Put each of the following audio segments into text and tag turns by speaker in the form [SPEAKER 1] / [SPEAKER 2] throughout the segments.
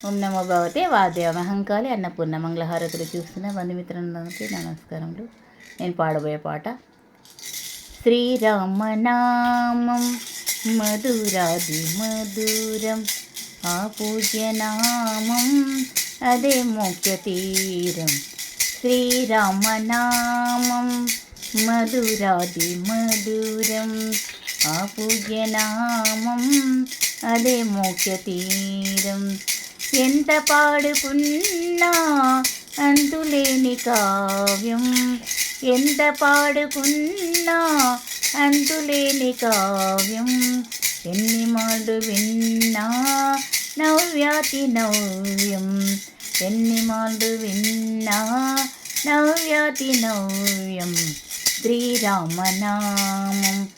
[SPEAKER 1] ఓం నమో భగవతే వాద్య మహంకాళి అన్నపూర్ణ మంగళహారతులు చూస్తున్న బంధుమిత్రులందరికీ నమస్కారములు. నేను పాడబోయే పాట శ్రీరామనామం మధురాది మధురం ఆ పూజ్యనామం అదే ముఖ్య తీరం. శ్రీరామనామం మధురాది మధురం ఆ పూజ్యనామం అదే ముఖ్య తీరం. ఎంత పాడుకున్నా అంతులేని కావ్యం. ఎంత పాడుకున్నా అంతులేని కావ్యం. ఎన్ని మాడు విన్నా నవ్యాతి నవ్యం. ఎన్ని మాడు విన్నా నవ్యాతి నవ్యం. శ్రీరామనామం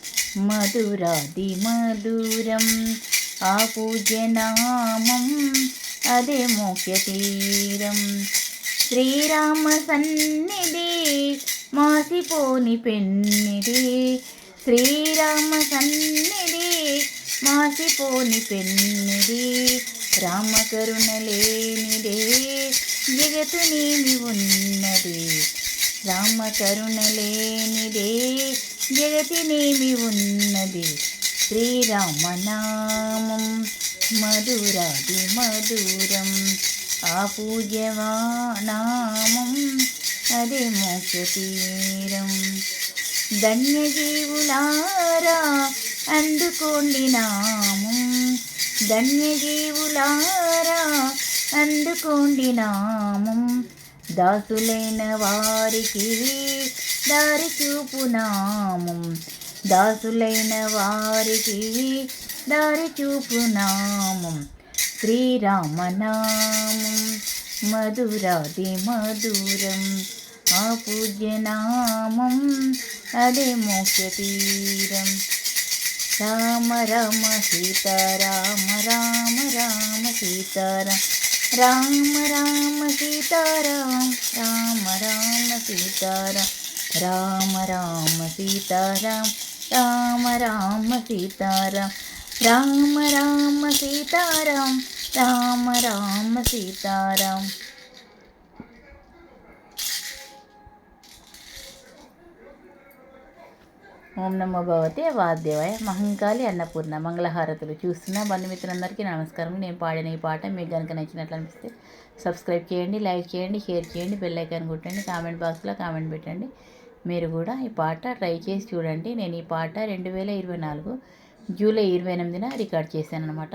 [SPEAKER 1] మధురాది మధురం ఆ పూజ్యనామం అదే మోక్ష తీరం శ్రీరామ సన్నిధి మాసిపోని పెన్నిది శ్రీరామ సన్నిధి మాసిపోని పెన్నిది రామకరుణ లేనిదే జగతు నీమి ఉన్నది. రామకరుణ లేనిదే జగతినేమి ఉన్నది. శ్రీరామనామం మధురాది మధురం ఆ పూజ్యవానామం అదే తీరం ధన్యజీవులారా అందుకోండి నామం ధన్యజీవులారా అందుకోండి నామం దాసులైన వారికి దారి చూపు నామం దాసులైన వారికి దారి చూపు నామం. శ్రీరామనామం మధురాది మధురం. ఆ పూజ్యనామం అదే మోక్ష తీరం. రామ రామ సీతారామ రామ రామ సీతారామ రామ రామ సీతారాం రామ రామ సీతారాం రామ రామ సీతారాం రామ రామ సీతారాం రామ రామ సీతారాం రామ రామ సీతారాం. ఓం నమో భగవతే వాద్యవాయ మహంకాళి అన్నపూర్ణ మంగళహారతులు చూస్తున్న బంధుమిత్రులందరికీ నమస్కారం. నేను పాడిన ఈ పాట మీకు కనుక నచ్చినట్లు అనిపిస్తే సబ్స్క్రైబ్ చేయండి లైక్ చేయండి షేర్ చేయండి బెల్ ఐకాన్ కొట్టండి కామెంట్ బాక్స్లో కామెంట్ పెట్టండి. మీరు కూడా ఈ పాట ట్రై చేసి చూడండి. నేను ఈ పాట రెండు వేల ఇరవై నాలుగు జూలై ఇరవై ఎనిమిదిన రికార్డ్ చేశాను అనమాట